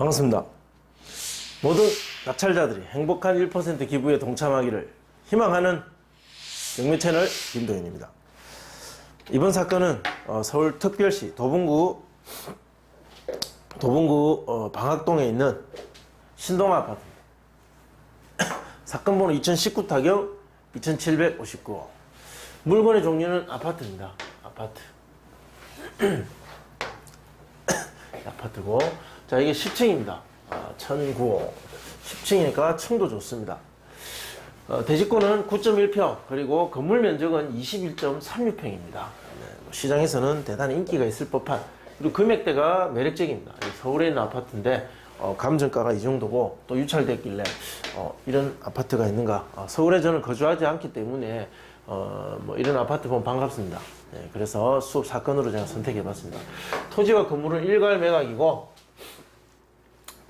반갑습니다. 모든 낙찰자들이 행복한 1% 기부에 동참하기를 희망하는 경매 채널 김도현입니다. 이번 사건은 어, 서울 특별시 도봉구 도봉구 어, 방학동에 있는 신동 아파트입니다. 사건 번호 2019 타경 2759. 물건의 종류는 아파트입니다. 아파트. 아파트고 자 이게 10층입니다. 아, 1009호. 10층이니까 층도 좋습니다. 어, 대지권은 9.1평 그리고 건물 면적은 21.36평입니다. 뭐 시장에서는 대단히 인기가 있을 법한 그리고 금액대가 매력적입니다. 이 서울에 있는 아파트인데 어, 감정가가 이 정도고 또 유찰됐길래 어, 이런 아파트가 있는가? 어, 서울에 저는 거주하지 않기 때문에 어, 뭐 이런 아파트 보면 반갑습니다. 네, 그래서 수업 사건으로 제가 선택해 봤습니다. 토지와 건물은 일괄 매각이고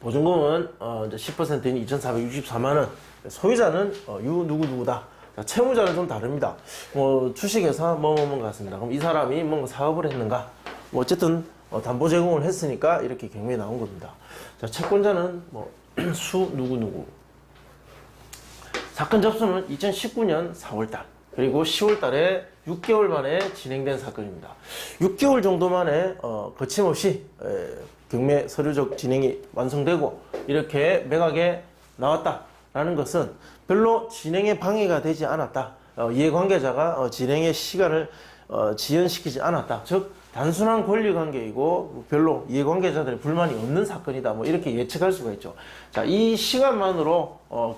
보증금은 어, 이제 10%인 2,464만 원. 소유자는 어, 유 누구 누구다. 자, 채무자는 좀 다릅니다. 뭐 주식회사 뭐뭐뭐 같습니다. 그럼 이 사람이 뭔가 사업을 했는가? 뭐 어쨌든 어, 담보 제공을 했으니까 이렇게 경매에 나온 겁니다. 자, 채권자는 뭐 수 누구 누구. 사건 접수는 2019년 4월달 그리고 10월달에 6개월 만에 진행된 사건입니다. 6개월 정도 만에 어, 거침없이 에, 경매 서류적 진행이 완성되고 이렇게 매각에 나왔다라는 것은 별로 진행에 방해가 되지 않았다. 어, 이해관계자가 어, 진행의 시간을 어, 지연시키지 않았다. 즉 단순한 권리관계이고 별로 이해관계자들의 불만이 없는 사건이다. 뭐 이렇게 예측할 수가 있죠. 자, 이 시간만으로 어,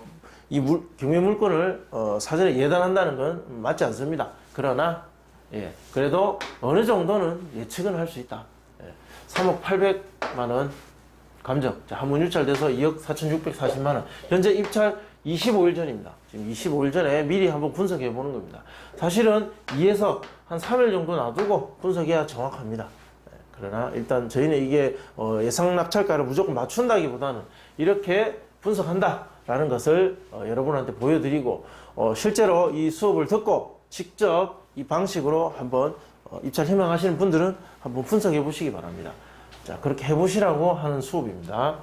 이 물, 경매 물건을 어, 사전에 예단한다는 건 맞지 않습니다. 그러나 예, 그래도 어느 정도는 예측은 할 수 있다. 예, 3억 800만 원 감정. 자, 한문 유찰돼서 2억 4,640만 원. 현재 입찰 25일 전입니다. 지금 25일 전에 미리 한번 분석해 보는 겁니다. 사실은 2에서 한 3일 정도 놔두고 분석해야 정확합니다. 예, 그러나 일단 저희는 이게 어, 예상 낙찰가를 무조건 맞춘다기보다는 이렇게 분석한다라는 것을 어, 여러분한테 보여드리고 어, 실제로 이 수업을 듣고 직접 이 방식으로 한번 어, 입찰 희망하시는 분들은 한번 분석해 보시기 바랍니다. 자 그렇게 해 보시라고 하는 수업입니다.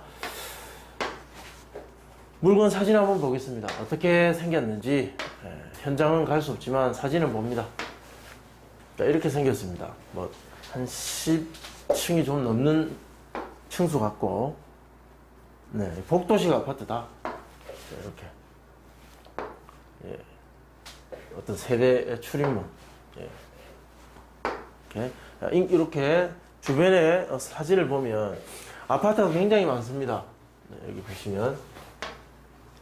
물건 사진 한번 보겠습니다. 어떻게 생겼는지 예, 현장은 갈 수 없지만 사진은 봅니다. 자, 이렇게 생겼습니다. 뭐 한 10층이 좀 넘는 층수 같고 네, 복도식 아파트다. 자, 이렇게 예, 어떤 세대 출입문 예. 이렇게 어, 사진을 보면 아파트가 굉장히 많습니다. 네, 여기 보시면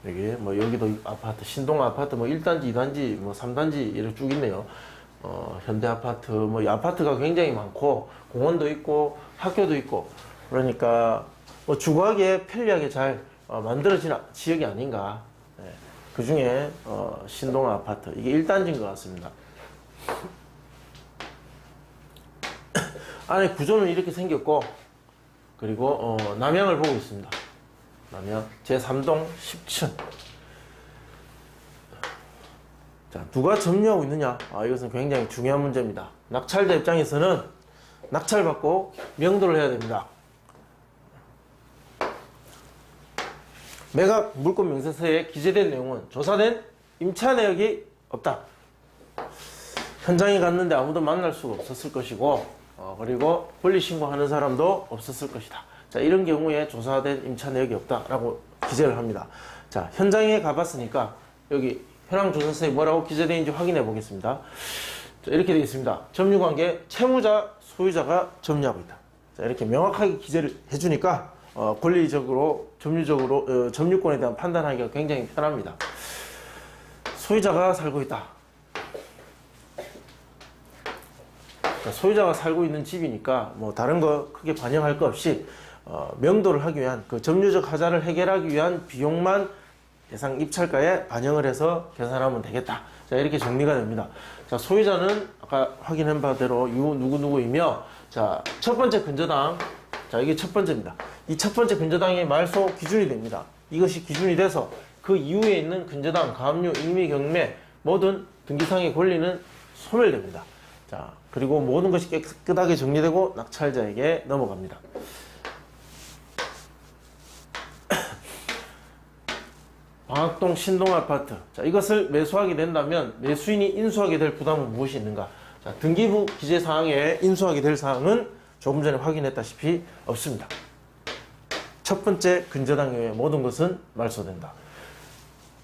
여기 뭐 여기도 아파트 신동 아파트 뭐 1단지, 2단지, 뭐 3단지 이렇게 쭉 있네요. 어, 현대 아파트 뭐이 아파트가 굉장히 많고 공원도 있고 학교도 있고 그러니까 뭐 주거하기에 편리하게 잘 어, 만들어진 아- 지역이 아닌가. 그 중에 어, 신동 아파트 이게 1단지인 것 같습니다. 안에 구조는 이렇게 생겼고 그리고 어, 남향을 보고 있습니다. 남향 제3동 10층. 자, 누가 점유하고 있느냐? 아, 이것은 굉장히 중요한 문제입니다. 낙찰자 입장에서는 낙찰받고 명도를 해야 됩니다. 매각 물권 명세서에 기재된 내용은 조사된 임차 내역이 없다. 현장에 갔는데 아무도 만날 수가 없었을 것이고, 어, 그리고 권리 신고하는 사람도 없었을 것이다. 자, 이런 경우에 조사된 임차 내역이 없다라고 기재를 합니다. 자, 현장에 가봤으니까 여기 현황 조사서에 뭐라고 기재되어 있는지 확인해 보겠습니다. 자, 이렇게 되어 있습니다. 점유관계 채무자, 소유자가 점유하고 있다. 자, 이렇게 명확하게 기재를 해주니까 어, 권리적으로 점유적으로 어, 점유권에 대한 판단하기가 굉장히 편합니다. 소유자가 살고 있다. 그러니까 소유자가 살고 있는 집이니까 뭐 다른 거 크게 반영할 거 없이 어, 명도를 하기 위한 그 점유적 하자를 해결하기 위한 비용만 예상 입찰가에 반영을 해서 계산하면 되겠다. 자 이렇게 정리가 됩니다. 자 소유자는 아까 확인한 바대로 유 누구 누구이며 자첫 번째 근저당 자 이게 첫 번째입니다. 이 첫 번째 근저당의 말소 기준이 됩니다. 이것이 기준이 돼서 그 이후에 있는 근저당, 가압류, 임의, 경매 모든 등기상의 권리는 소멸됩니다. 자, 그리고 모든 것이 깨끗하게 정리되고 낙찰자에게 넘어갑니다. 방학동 신동 아파트. 자, 이것을 매수하게 된다면 매수인이 인수하게 될 부담은 무엇이 있는가? 자, 등기부 기재 사항에 인수하게 될 사항은 조금 전에 확인했다시피 없습니다. 첫 번째 근저당 외에 모든 것은 말소된다.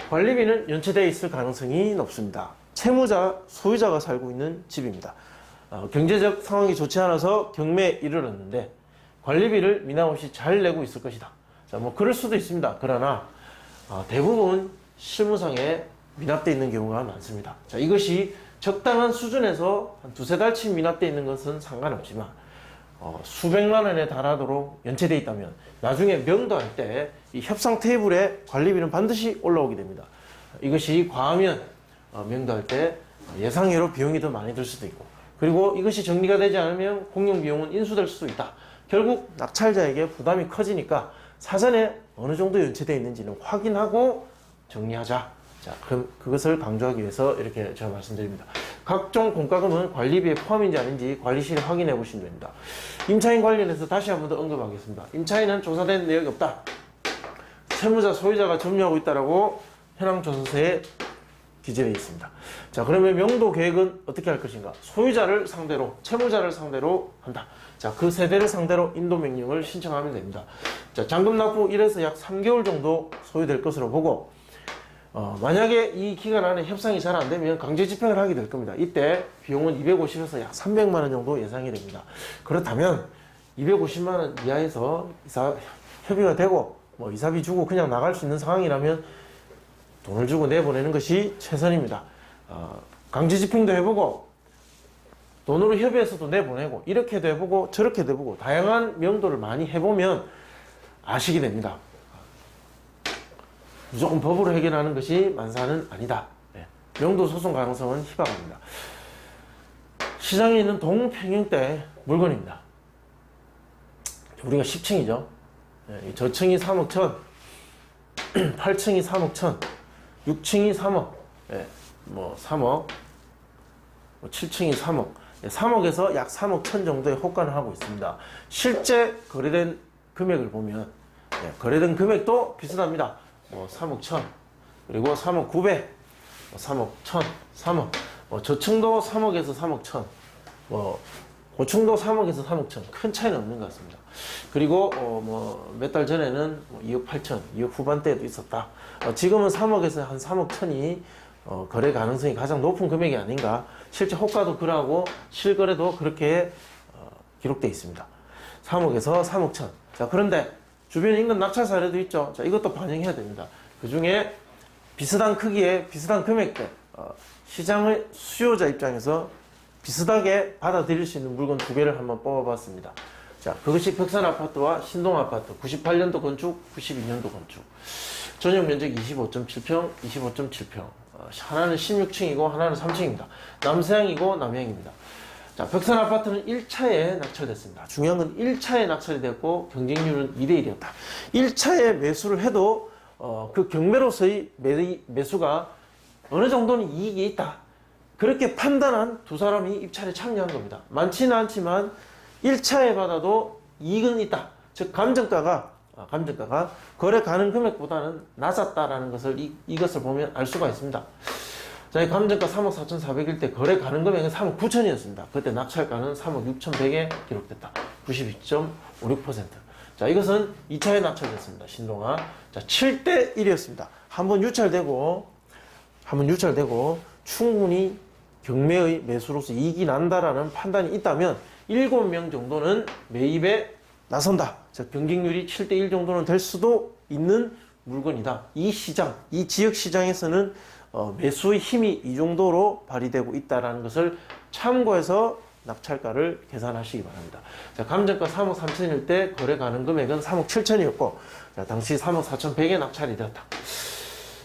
관리비는 연체되어 있을 가능성이 높습니다. 채무자, 소유자가 살고 있는 집입니다. 어, 경제적 상황이 좋지 않아서 경매에 이르렀는데 관리비를 미남 없이 잘 내고 있을 것이다. 자, 뭐 그럴 수도 있습니다. 그러나 어, 대부분 실무상에 미납돼 있는 경우가 많습니다. 자, 이것이 적당한 수준에서 한 두세 달치 미납돼 있는 것은 상관없지만 어, 수백만 원에 달하도록 연체돼 있다면 나중에 명도할 때 이 협상 테이블에 관리비는 반드시 올라오게 됩니다. 이것이 과하면 어, 명도할 때 예상외로 비용이 더 많이 들 수도 있고 그리고 이것이 정리가 되지 않으면 공용 비용은 인수될 수도 있다. 결국 낙찰자에게 부담이 커지니까 사전에 어느 정도 연체되어 있는지는 확인하고 정리하자. 자, 그럼 그것을 강조하기 위해서 이렇게 제가 말씀드립니다. 각종 공과금은 관리비에 포함인지 아닌지 관리실에 확인해 보시면 됩니다. 임차인 관련해서 다시 한 번 더 언급하겠습니다. 임차인은 조사된 내역이 없다. 채무자, 소유자가 점유하고 있다라고 현황조서서에 기재되어 있습니다. 자, 그러면 명도 계획은 어떻게 할 것인가? 소유자를 상대로, 채무자를 상대로 한다. 자, 그 세대를 상대로 인도 명령을 신청하면 됩니다. 자, 잔금 납부 1에서 약 3개월 정도 소요될 것으로 보고, 어, 만약에 이 기간 안에 협상이 잘 안 되면 강제 집행을 하게 될 겁니다. 이때 비용은 250에서 약 300만 원 정도 예상이 됩니다. 그렇다면 250만 원 이하에서 이사 협의가 되고 뭐 이사비 주고 그냥 나갈 수 있는 상황이라면 돈을 주고 내보내는 것이 최선입니다. 어, 강제 집행도 해보고 돈으로 협의해서도 내보내고 이렇게도 해보고 저렇게도 해보고 다양한 명도를 많이 해보면 아시게 됩니다. 무조건 법으로 해결하는 것이 만사는 아니다. 네. 명도 소송 가능성은 희박합니다. 시장에 있는 동평형대 물건입니다. 우리가 10층이죠. 네, 저층이 3억 천, 8층이 3억 천, 6층이 3억, 예, 뭐 3억, 뭐 7층이 3억, 예, 3억에서 약 3억 천 정도의 호가를 하고 있습니다. 실제 거래된 금액을 보면 예, 거래된 금액도 비슷합니다. 뭐 3억 천, 그리고 3억 9백, 뭐 3억 천, 3억, 뭐 저층도 3억에서 3억 천, 뭐 고층도 3억에서 3억 천, 큰 차이는 없는 것 같습니다. 그리고 어, 뭐 몇 달 전에는 뭐 2억 8천, 2억 후반대에도 있었다. 어, 지금은 3억에서 한 3억 천이 어, 거래 가능성이 가장 높은 금액이 아닌가. 실제 호가도 그러하고 실거래도 그렇게 어, 기록돼 있습니다. 3억에서 3억 천. 자 그런데 주변에 인근 낙찰 사례도 있죠. 자 이것도 반영해야 됩니다. 그 중에 비슷한 크기의 비슷한 금액대 어, 시장의 수요자 입장에서 비슷하게 받아들일 수 있는 물건 두 개를 한번 뽑아봤습니다. 자, 그것이 벽산 아파트와 신동 아파트, 98년도 건축, 92년도 건축. 전용 면적 25.7평, 25.7평. 어, 하나는 16층이고 하나는 3층입니다. 남서향이고 남향입니다. 자, 벽산 아파트는 1차에 낙찰됐습니다. 중요한 건 1차에 낙찰이 됐고 경쟁률은 2대 1이었다. 1차에 매수를 해도 어, 그 경매로서의 매, 매수가 어느 정도는 이익이 있다. 그렇게 판단한 두 사람이 입찰에 참여한 겁니다. 많지는 않지만 1차에 받아도 이익은 있다. 즉 감정가가 아, 감정가가 거래 가능 금액보다는 낮았다라는 것을 이, 이것을 보면 알 수가 있습니다. 자, 이 감정가 3억 4,400일 때 거래 가능 금액은 3억 9천이었습니다. 그때 낙찰가는 3억 6,100에 기록됐다. 92.56%. 자, 이것은 2차에 낙찰됐습니다. 신동아. 자, 7대 1이었습니다. 한번 유찰되고 한번 유찰되고 충분히 경매의 매수로서 이익이 난다라는 판단이 있다면 7명 정도는 매입에 나선다. 즉 경쟁률이 7대1 정도는 될 수도 있는 물건이다. 이 시장, 이 지역 시장에서는 어, 매수의 힘이 이 정도로 발휘되고 있다라는 것을 참고해서 낙찰가를 계산하시기 바랍니다. 자, 감정가 3억 3천일 때 거래 가능 금액은 3억 7천이었고, 자, 당시 3억 4천 100에 낙찰이 되었다.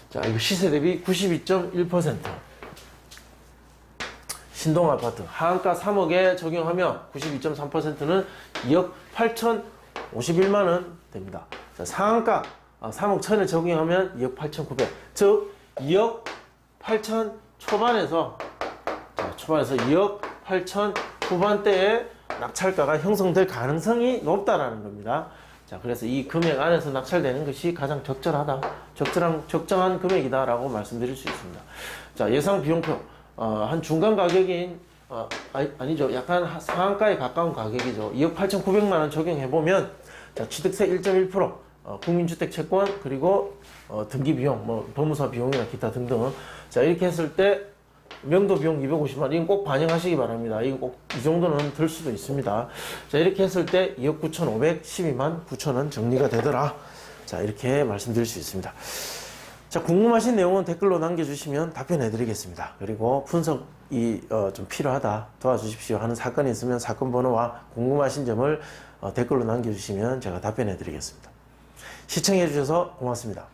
자, 이거 시세 대비 92.1%. 신동 아파트 하한가 3억에 적용하면 92.3%는 2억 8천 51만 원 됩니다. 자, 상한가 3억 천에 적용하면 2억 8천 9백. 즉 2억 8천 초반에서 자, 초반에서 2억 8천 후반대에 낙찰가가 형성될 가능성이 높다라는 겁니다. 자, 그래서 이 금액 안에서 낙찰되는 것이 가장 적절하다. 적절한, 적정한 금액이다라고 말씀드릴 수 있습니다. 자, 예상 비용표. 어, 한 중간 가격인, 어, 아니, 아니죠. 약간 하- 상한가에 가까운 가격이죠. 2억 8,900만원 적용해보면, 자, 취득세 1.1%, 어, 국민주택 채권, 그리고, 어, 등기 비용, 뭐, 법무사 비용이나 기타 등등. 자, 이렇게 했을 때, 명도 비용 250만 이건 꼭 반영하시기 바랍니다. 이거 꼭이 정도는 들 수도 있습니다. 자 이렇게 했을 때 2억 9,512만 9천 원 정리가 되더라. 자 이렇게 말씀드릴 수 있습니다. 자 궁금하신 내용은 댓글로 남겨주시면 답변해드리겠습니다. 그리고 분석이 어, 좀 필요하다 도와주십시오 하는 사건이 있으면 사건 번호와 궁금하신 점을 어, 댓글로 남겨주시면 제가 답변해드리겠습니다. 시청해주셔서 고맙습니다.